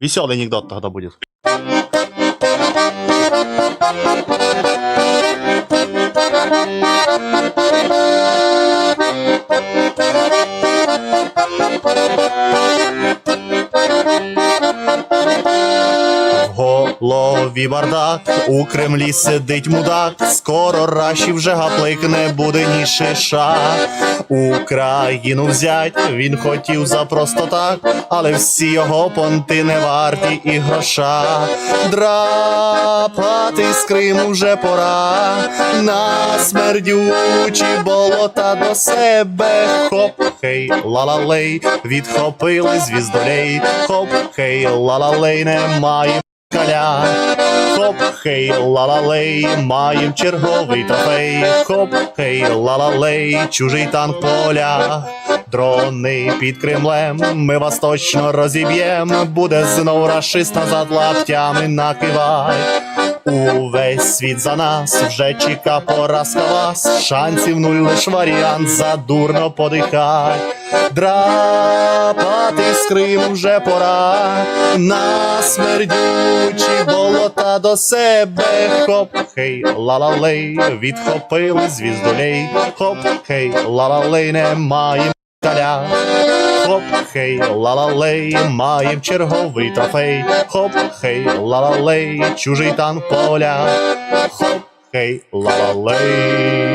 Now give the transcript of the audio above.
Веселый анекдот тогда будет. В голові бардак, у Кремлі сидить мудак, скоро раші вже гаплик не буде ні шиша. Україну взять він хотів за просто так, але всі його понти не варті і гроша. Драпати з Криму вже пора, на смердючі болота до себе. Хоп, хей, ла-ла-лей, відхопили звіздолей, хоп, хей, ла-ла-лей, немає каля. Хоп, хей, ла-ла-лей, маєм черговий трофей. Хоп, хей, ла-ла-лей, чужий танк поля. Дрони під Кремлем, ми вас точно розіб'єм. Буде знов рашист назад лаптями накивай. Увесь світ за нас вже чека поразка вас. Шансів нуль лиш варіант, задурно подихай. Драпати з Криму вже пора, на смердючі болота до себе. Хоп, хей, ла-ла-лей, відхопили звіздолей. Хоп, хей, ла-ла-лей, немає таля. Хоп, хей, ла-ла-лей, маєм черговий трофей. Хоп, хей, ла-ла-лей, чужий танк поля. Хоп, хей, ла-ла-лей.